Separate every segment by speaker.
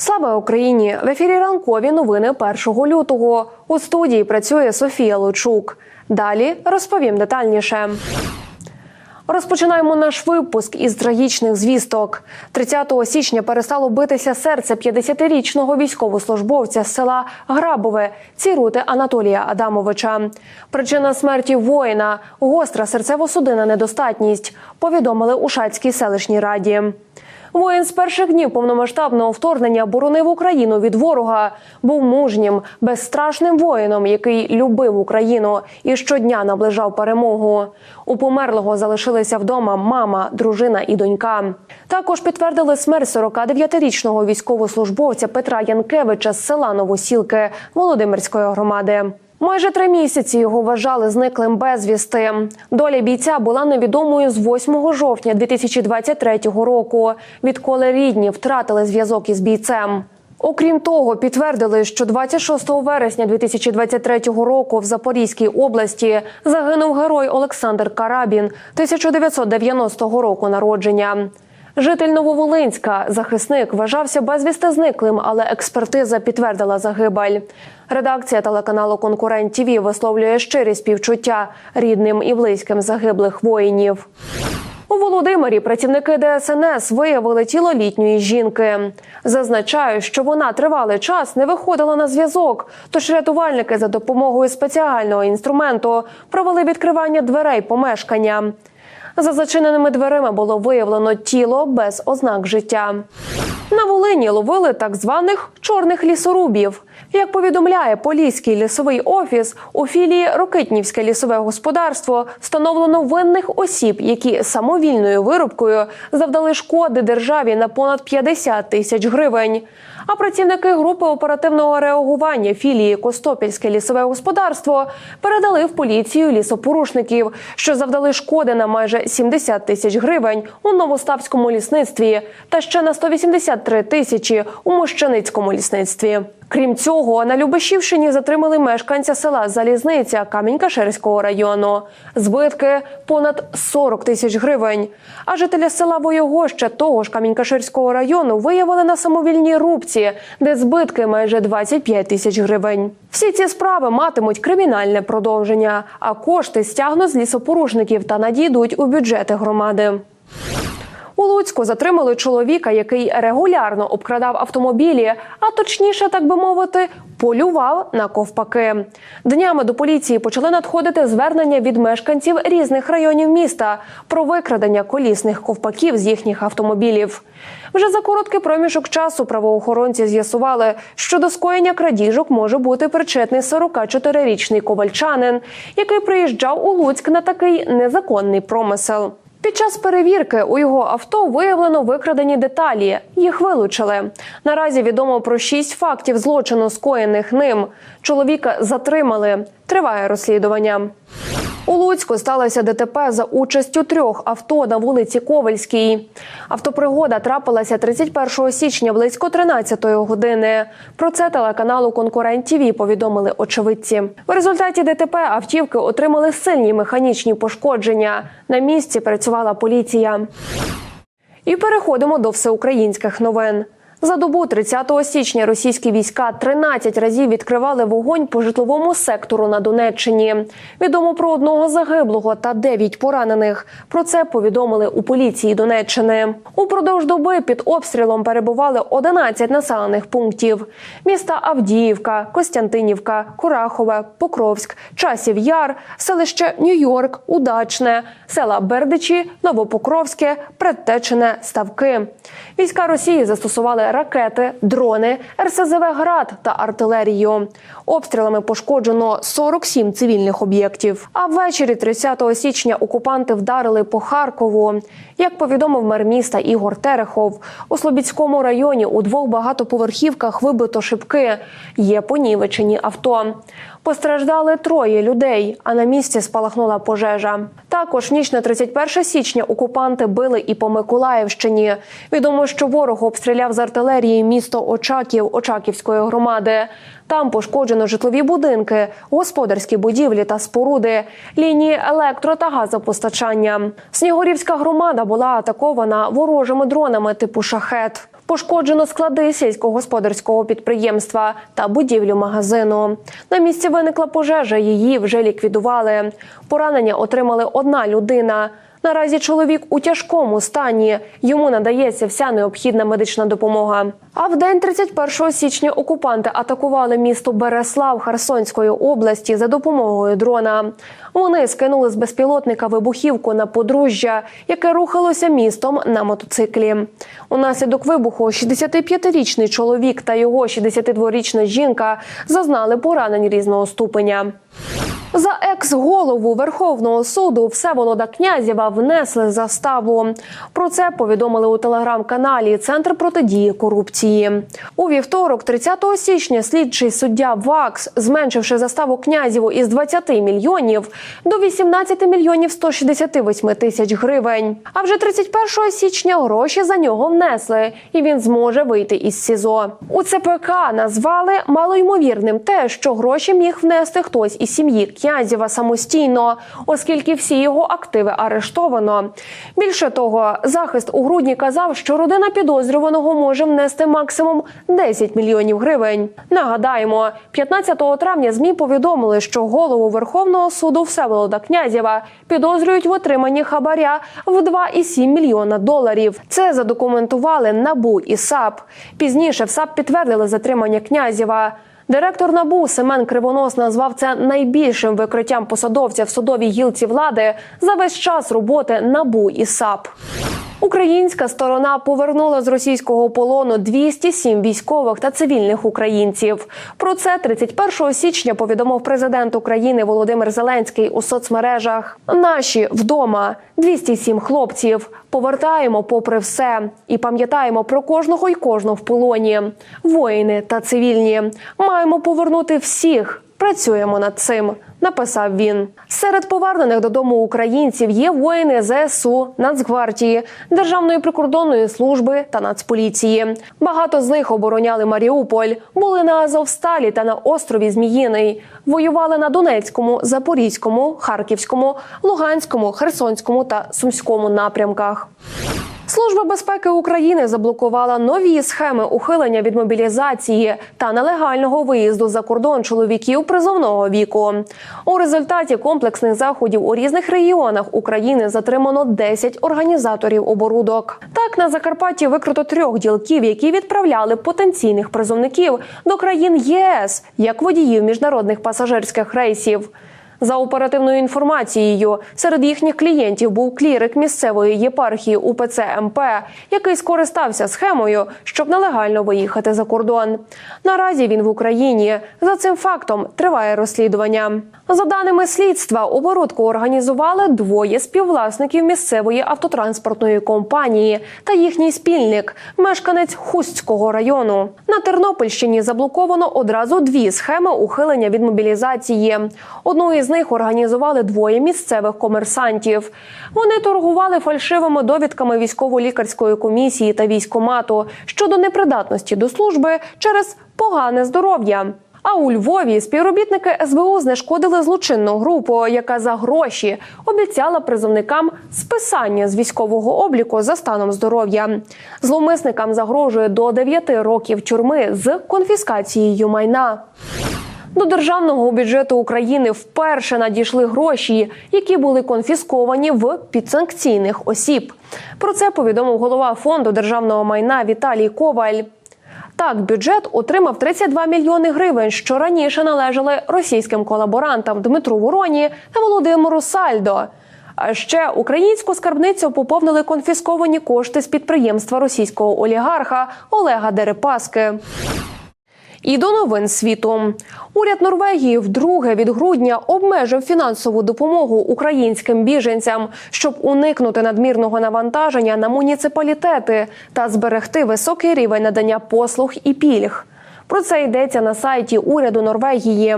Speaker 1: Слава Україні! В ефірі ранкові новини 1 лютого. У студії працює Софія Лучук. Далі розповім детальніше. Розпочинаємо наш випуск із трагічних звісток. 30 січня перестало битися серце 50-річного військовослужбовця з села Грабове Цірути Анатолія Адамовича. Причина смерті воїна гостра серцево-судинна недостатність. Повідомили у Шацькій селищній раді. Воїн з перших днів повномасштабного вторгнення боронив Україну від ворога. Був мужнім, безстрашним воїном, який любив Україну і щодня наближав перемогу. У померлого залишилися вдома мама, дружина і донька. Також підтвердили смерть 49-річного військовослужбовця Петра Янкевича з села Новосілки Володимирської громади. Майже три місяці його вважали зниклим безвісти. Доля бійця була невідомою з 8 жовтня 2023 року, відколи рідні втратили зв'язок із бійцем. Окрім того, підтвердили, що 26 вересня 2023 року в Запорізькій області загинув герой Олександр Карабін 1990 року народження. Житель Нововолинська, захисник, вважався безвісти зниклим, але експертиза підтвердила загибель. Редакція телеканалу Конкурент ТІВІ висловлює щирі співчуття рідним і близьким загиблих воїнів. У Володимирі працівники ДСНС виявили тіло літньої жінки. Зазначають, що вона тривалий час не виходила на зв'язок. Тож рятувальники за допомогою спеціального інструменту провели відкривання дверей помешкання. За зачиненими дверима було виявлено тіло без ознак життя. На Волині ловили так званих чорних лісорубів. Як повідомляє Поліський лісовий офіс, у філії Рокитнівське лісове господарство встановлено винних осіб, які самовільною вирубкою завдали шкоди державі на понад 50 тисяч гривень. А працівники групи оперативного реагування філії Костопільське лісове господарство передали в поліцію лісопорушників, що завдали шкоди на майже 70 тисяч гривень у новоставському лісництві та ще на 183 тисячі у Мощаницькому лісництві. Крім цього, на Любешівщині затримали мешканця села Залізниця Камінь-Каширського району. Збитки понад 40 тисяч гривень. А жителя села Воєгоща того ж Камінь-Каширського району виявили на самовільній рубці, де збитки майже 25 тисяч гривень. Всі ці справи матимуть кримінальне продовження, а кошти стягнуть з лісопорушників та надійдуть у бюджети громади. У Луцьку затримали чоловіка, який регулярно обкрадав автомобілі, а точніше, так би мовити, полював на ковпаки. Днями до поліції почали надходити звернення від мешканців різних районів міста про викрадення колісних ковпаків з їхніх автомобілів. Вже за короткий проміжок часу правоохоронці з'ясували, що до скоєння крадіжок може бути причетний 44-річний ковальчанин, який приїжджав у Луцьк на такий незаконний промисел. Під час перевірки у його авто виявлено викрадені деталі. Їх вилучили. Наразі відомо про шість фактів злочину, скоєних ним. Чоловіка затримали. Триває розслідування. У Луцьку сталося ДТП за участю трьох авто на вулиці Ковальській. Автопригода трапилася 31 січня близько 13-ї години. Про це телеканалу Конкурент ТІВІ повідомили очевидці. В результаті ДТП автівки отримали сильні механічні пошкодження. На місці працювала поліція. І переходимо до всеукраїнських новин. За добу 30 січня російські війська 13 разів відкривали вогонь по житловому сектору на Донеччині. Відомо про одного загиблого та 9 поранених. Про це повідомили у поліції Донеччини. Упродовж доби під обстрілом перебували 11 населених пунктів: міста Авдіївка, Костянтинівка, Курахове, Покровськ, Часів Яр, селище Нью-Йорк, Удачне, села Бердичі, Новопокровське, Предтечене, Ставки. Війська Росії застосували ракети, дрони, РСЗВ град та артилерію. Обстрілами пошкоджено 47 цивільних об'єктів. А ввечері 30 січня окупанти вдарили по Харкову. Як повідомив мер міста Ігор Терехов, у Слобідському районі у двох багатоповерхівках вибито шибки. Є понівечені авто. Постраждали троє людей, а на місці спалахнула пожежа. Також ніч на 31 січня окупанти били і по Миколаївщині. Відомо, що ворог обстріляв з артилерії місто Очаків Очаківської громади. Там пошкоджено житлові будинки, господарські будівлі та споруди, лінії електро та газопостачання. Снігурівська громада була атакована ворожими дронами типу шахет. Пошкоджено склади сільськогосподарського підприємства та будівлю магазину. На місці виникла пожежа. Її вже ліквідували. Поранення отримали одна людина. Наразі чоловік у тяжкому стані. Йому надається вся необхідна медична допомога. А в день 31 січня окупанти атакували місто Береслав Херсонської області за допомогою дрона. Вони скинули з безпілотника вибухівку на подружжя, яке рухалося містом на мотоциклі. Унаслідок вибуху 65-річний чоловік та його 62-річна жінка зазнали поранень різного ступеня. За екс-голову Верховного суду Всеволода Князєва внесли заставу. Про це повідомили у телеграм-каналі Центр протидії корупції. У вівторок, 30 січня, слідчий суддя ВАКС, зменшивши заставу Князєву із 20 мільйонів до 18 мільйонів 168 тисяч гривень. А вже 31 січня гроші за нього внесли, і він зможе вийти із СІЗО. У ЦПК назвали малоймовірним те, що гроші міг внести хтось із сім'ї Князєва самостійно, оскільки всі його активи арештовано. Більше того, захист у грудні казав, що родина підозрюваного може внести максимум 10 мільйонів гривень. Нагадаємо, 15 травня змі повідомили, що голову Верховного суду Всеволода Князєва підозрюють в отриманні хабаря в 2,7 мільйона доларів. Це задокументували НАБУ і САП. Пізніше в САП підтвердили затримання Князєва. Директор НАБУ Семен Кривонос назвав це найбільшим викриттям посадовця в судовій гілці влади за весь час роботи НАБУ і САП. Українська сторона повернула з російського полону 207 військових та цивільних українців. Про це 31 січня повідомив президент України Володимир Зеленський у соцмережах. Наші вдома 207 хлопців. Повертаємо попри все і пам'ятаємо про кожного й кожну в полоні. Воїни та цивільні маємо повернути всіх. Працюємо над цим, написав він. Серед повернених додому українців є воїни ЗСУ, Нацгвардії, Державної прикордонної служби та Нацполіції. Багато з них обороняли Маріуполь, були на Азовсталі та на острові Зміїний. Воювали на Донецькому, Запорізькому, Харківському, Луганському, Херсонському та Сумському напрямках. Служба безпеки України заблокувала нові схеми ухилення від мобілізації та нелегального виїзду за кордон чоловіків призовного віку. У результаті комплексних заходів у різних регіонах України затримано 10 організаторів оборудок. Так на Закарпатті викрито трьох ділків, які відправляли потенційних призовників до країн ЄС як водіїв міжнародних пасажирських рейсів. За оперативною інформацією, серед їхніх клієнтів був клірик місцевої єпархії УПЦ МП, який скористався схемою, щоб нелегально виїхати за кордон. Наразі він в Україні. За цим фактом триває розслідування. За даними слідства, оборудку організували двоє співвласників місцевої автотранспортної компанії та їхній спільник, мешканець Хустського району. На Тернопільщині заблоковано одразу дві схеми ухилення від мобілізації. Одну із них організували двоє місцевих комерсантів. Вони торгували фальшивими довідками військово-лікарської комісії та військомату щодо непридатності до служби через погане здоров'я. А у Львові співробітники СБУ знешкодили злочинну групу, яка за гроші обіцяла призовникам списання з військового обліку за станом здоров'я. Зловмисникам загрожує до 9 років тюрми з конфіскацією майна. До державного бюджету України вперше надійшли гроші, які були конфісковані в підсанкційних осіб. Про це повідомив голова фонду державного майна Віталій Коваль. Так, бюджет отримав 32 мільйони гривень, що раніше належали російським колаборантам Дмитру Вороні та Володимиру Сальдо. А ще українську скарбницю поповнили конфісковані кошти з підприємства російського олігарха Олега Дерипаски. І до новин світу уряд Норвегії вдруге від грудня обмежив фінансову допомогу українським біженцям, щоб уникнути надмірного навантаження на муніципалітети та зберегти високий рівень надання послуг і пільг. Про це йдеться на сайті уряду Норвегії.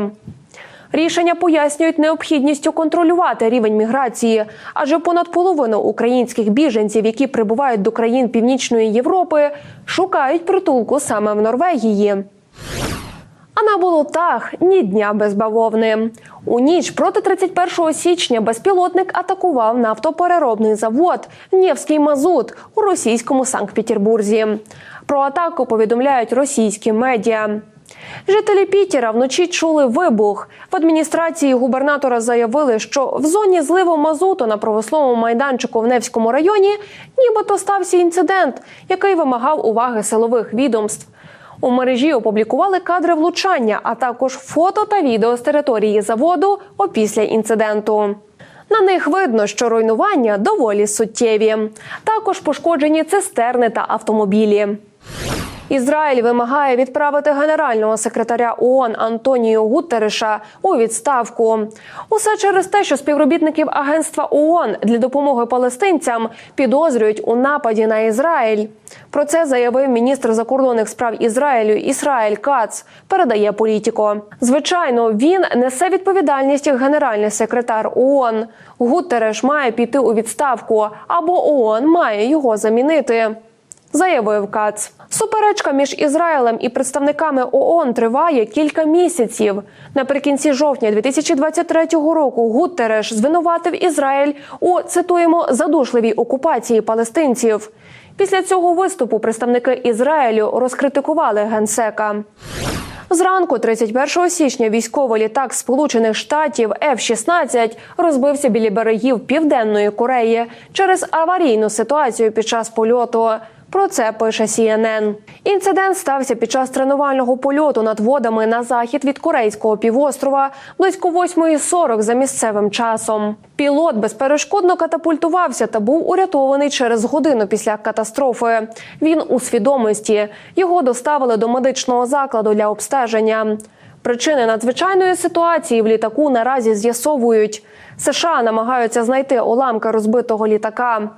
Speaker 1: Рішення пояснюють необхідністю контролювати рівень міграції, адже понад половину українських біженців, які прибувають до країн Північної Європи, шукають притулку саме в Норвегії. А на болотах ні дня без бавовни. У ніч проти 31 січня безпілотник атакував нафтопереробний завод Нєвський Мазут у російському Санкт-Петербурзі. Про атаку повідомляють російські медіа. Жителі Пітера вночі чули вибух. В адміністрації губернатора заявили, що в зоні зливу мазуту на промисловому майданчику в Невському районі нібито стався інцидент, який вимагав уваги силових відомств. У мережі опублікували кадри влучання, а також фото та відео з території заводу опісля інциденту. На них видно, що руйнування доволі суттєві. Також пошкоджені цистерни та автомобілі. Ізраїль вимагає відправити генерального секретаря ООН Антоніо Гуттереша у відставку. Усе через те, що співробітників агентства ООН для допомоги палестинцям підозрюють у нападі на Ізраїль. Про це заявив міністр закордонних справ Ізраїлю Ісраїль Кац. Передає політико. Звичайно, він несе відповідальність як генеральний секретар ООН. Гуттереш має піти у відставку або ООН має його замінити заявив Кац. Суперечка між Ізраїлем і представниками ООН триває кілька місяців. Наприкінці жовтня 2023 року Гуттереш звинуватив Ізраїль у цитуємо задушливій окупації палестинців. Після цього виступу представники Ізраїлю розкритикували генсека. Зранку, 31 січня, військовий літак Сполучених Штатів F-16 розбився біля берегів Південної Кореї через аварійну ситуацію під час польоту. Про це пише CNN. Інцидент стався під час тренувального польоту над водами на захід від корейського півострова близько 8.40 за місцевим часом. Пілот безперешкодно катапультувався та був урятований через годину після катастрофи. Він у свідомості його доставили до медичного закладу для обстеження. Причини надзвичайної ситуації в літаку наразі з'ясовують. США намагаються знайти уламки розбитого літака.